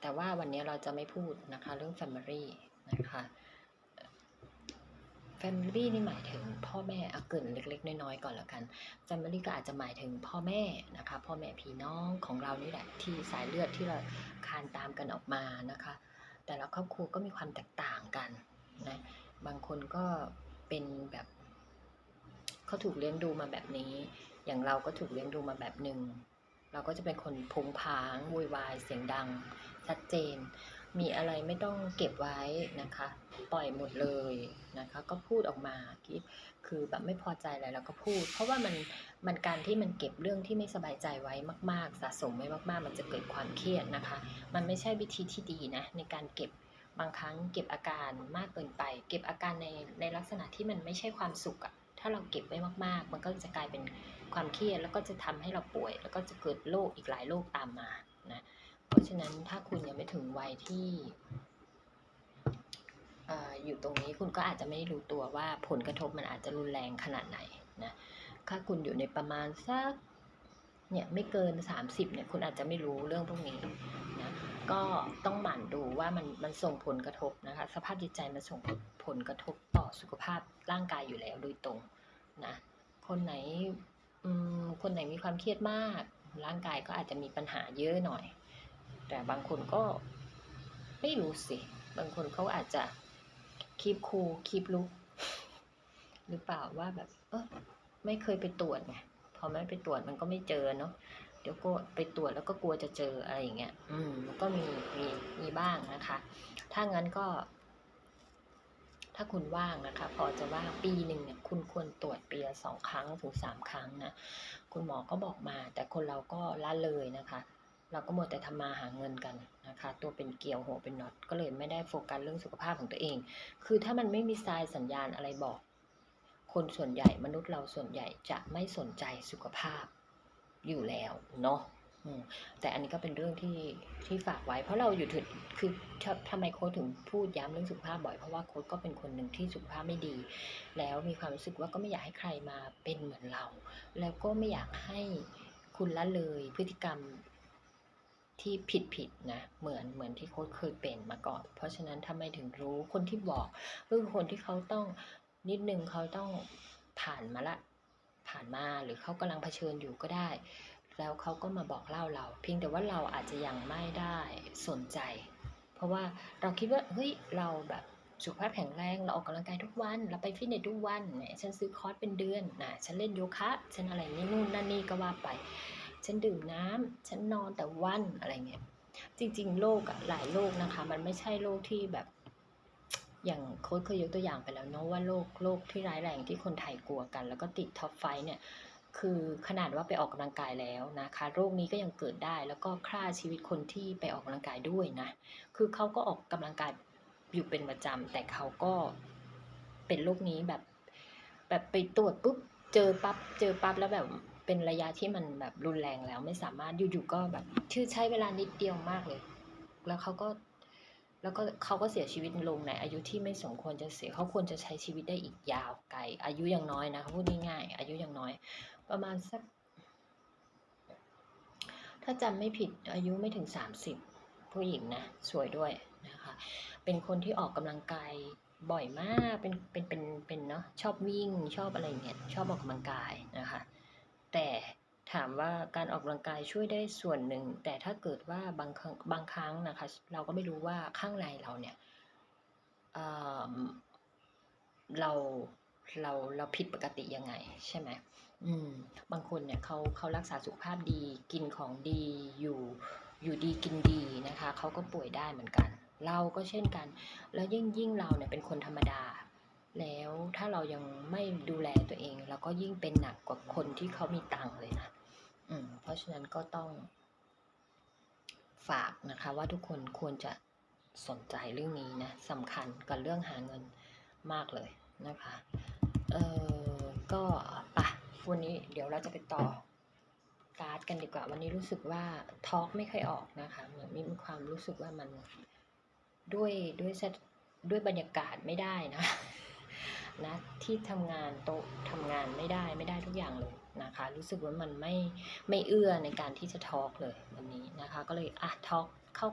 แต่ว่าวันนี้เราจะไม่พูดนะคะเรื่อง Family นะคะ Family นี่หมายถึงพ่อแม่เอาเกินเล็ก ๆ น้อยๆก่อนแล้วกัน Family ก็อาจจะหมายถึงพ่อแม่นะคะพ่อแม่พี่น้องของเรานี่แหละที่สายเลือดที่เราคานตามกันออกมานะคะ แต่ละครอบครัวก็มีความแตกต่างกันนะบางคนก็เป็นแบบเขาถูกเลี้ยงดูมาแบบนี้ อย่างเราก็ถูกเลี้ยงดูมาแบบหนึ่ง เราก็จะเป็นคนพงผางวุ่นวายเสียงดัง ชัดเจน มีอะไรไม่ต้องเก็บไว้นะคะ ปล่อยหมดเลยนะคะ ก็พูดออกมาคิดคือแบบไม่พอใจอะไรเราก็พูด เพราะว่ามันมันการที่มันเก็บเรื่องที่ไม่สบายใจไว้มาก ๆ สะสมไว้มาก ๆ มันจะเกิดความเครียดนะคะ มันไม่ใช่วิธีที่ดีนะในการเก็บบางครั้งเก็บอาการมากเกินไป เก็บอาการในในลักษณะที่มันไม่ใช่ความสุขอะถ้าเราเก็บไว้มากๆ มันก็จะกลายเป็น ความเครียดแล้วก็จะทำให้เราป่วย แล้วก็จะเกิดโรคอีกหลายโรคตามมานะเพราะฉะนั้นถ้าคุณยังไม่ถึงวัยที่อยู่ตรงนี้คุณก็อาจจะไม่ได้รู้ตัวว่าผลกระทบมันอาจจะรุนแรงขนาดไหนนะถ้าคุณอยู่ในประมาณสักเนี่ยไม่เกิน 30เนี่ยคุณอาจจะไม่รู้เรื่องพวกนี้นะก็ต้องหมั่นดูว่ามันมันส่งผลกระทบนะคะสภาพจิตใจมันส่งผลกระทบต่อสุขภาพร่างกายอยู่แล้วโดยตรงนะคนไหน คนไหนมีความเครียดมาก ร่างกายก็อาจจะมีปัญหาเยอะหน่อย แต่บางคนก็ไม่รู้สิ บางคนเขาอาจจะคีบคูคีบลุก หรือเปล่าว่าแบบ เออไม่เคยไปตรวจไงพอไม่ไปตรวจมันก็ไม่เจอเนาะเดี๋ยวก็ไปตรวจแล้วก็กลัวจะเจออะไรอย่างเงี้ย อืมมันก็มีมีมีบ้างนะคะ ถ้างั้นก็ ถ้าคุณว่างนะคะ พอจะว่างปีหนึ่งเนี่ยคุณ สองครั้งถึงสามครั้งนะคุณหมอก็บอกมา แต่คนเราก็ละเลยนะคะ เราก็หมดแต่ทำมาหาเงินกันนะคะ ตัวเป็นเกลียวหัวเป็นน็อตก็เลยไม่ได้โฟกัสเรื่องสุขภาพของตัวเอง คือถ้ามันไม่มีทรายสัญญาณอะไรบอก คนส่วนใหญ่มนุษย์เราส่วนใหญ่จะไม่สนใจสุขภาพอยู่แล้วเนาะ แต่อันนี้ก็เป็นเรื่องที่ที่ฝากไว้ เพราะเราอยู่ถึงคือทำทำไมโค้ชถึงพูดย้ำเรื่องสุขภาพบ่อยเพราะว่าโค้ชก็เป็นคนหนึ่งที่สุขภาพไม่ดี แล้วมีความรู้สึกว่าก็ไม่อยากให้ใครมาเป็นเหมือนเรา แล้วก็ไม่อยากให้คุณละเลยพฤติกรรมที่ผิดผิดๆนะเหมือนเหมือนที่โค้ชเคยเป็นมาก่อน เพราะฉะนั้นทำไมถึงรู้คนที่บอกก็คือคนที่เขาต้องนิดนึงเขาต้องผ่านมาละผ่านมาหรือเขากำลังเผชิญอยู่ก็ได้ แล้วเขาก็มาบอกเล่าเรา เพียงแต่ว่าเราอาจจะยังไม่ได้สนใจ เพราะว่าเราคิดว่าเฮ้ยเราแบบสุขภาพแข็งแรงเราออกกำลังกายทุกวันเราไปฟิตเนสทุกวันแหมฉันซื้อคอร์สเป็นเดือนนะฉันเล่นโยคะ ฉันอะไรนี่นู่นนั่นนี่ก็ว่าไป ฉันดื่มน้ำฉันนอนแต่วันอะไรเงี้ยจริง ๆ โรคอะหลายโรคนะคะ มันไม่ใช่โรคที่แบบอย่างโค้ชเคยยกตัวอย่างไปแล้วเนาะว่าโรคโรคที่ร้ายแรงที่คนไทยกลัวกัน แล้วก็ติดท็อปไฟเนี่ย คือขนาดว่าไปออกกำลังกายแล้วนะคะ โรคนี้ก็ยังเกิดได้ แล้วก็ฆ่าชีวิตคนที่ไปออกกำลังกายด้วยนะ คือเขาก็ออกกำลังกายอยู่เป็นประจำแต่เขาก็เป็นโรคนี้แบบ แบบไปตรวจปุ๊บเจอปั๊บเจอปั๊บแล้วแบบเป็นระยะที่มันแบบรุนแรงแล้วไม่สามารถอยู่ๆก็แบบชื่อใช้เวลานิดเดียวมากเลย แล้วเขาก็แล้วก็เขาก็เสียชีวิตลงในอายุที่ไม่สมควรจะเสียเขาควรจะใช้ชีวิตได้อีกยาวไกลอายุยังน้อยนะพูดง่ายๆอายุยังน้อย ประมาณสัก ถ้าจำไม่ผิดอายุไม่ถึงสามสิบผู้หญิงนะ สวยด้วยนะคะ เป็นคนที่ออกกำลังกายบ่อยมาก เป็น เป็น เป็น เป็นเนาะ ชอบวิ่ง ชอบอะไรเงี้ย ชอบออกกำลังกายนะคะ แต่ถามว่าการออกกำลังกายช่วยได้ส่วนหนึ่ง แต่ถ้าเกิดว่าบางครั้งบางครั้งนะคะ เราก็ไม่รู้ว่าข้างในเราเนี่ยเเรา เราเราผิดปกติยังไงใช่ไหมอืมบางคนเนี่ยเขาเขารักษาสุขภาพดีกินของดีอยู่อยู่ดีกินดีนะคะเขาก็ป่วยได้เหมือนกัน เราก็เช่นกัน แล้วยิ่งยิ่งเราเนี่ยเป็นคนธรรมดา แล้วถ้าเรายังไม่ดูแลตัวเอง เราก็ยิ่งเป็นหนักกว่าคนที่เขามีตังค์เลยนะอืมเพราะฉะนั้นก็ต้องฝากนะคะว่าทุกคนควรจะสนใจเรื่องนี้นะสำคัญกับเรื่องหาเงินมากเลยนะคะ เออก็ปะวันนี้เดี๋ยวเราจะไปต่อการ์ดกันดีกว่า วันนี้รู้สึกว่าทอล์กไม่ค่อยออกนะคะเหมือนมีความรู้สึกว่ามันด้วยด้วยด้วยบรรยากาศไม่ได้นะนะที่ทำงานโต๊ะทำงานไม่ได้ไม่ได้ทุกอย่างเลยนะคะ รู้สึกว่ามันไม่ไม่เอื้อในการที่จะทอล์กเลยวันนี้นะคะ ก็เลยอะทอล์กคร่าว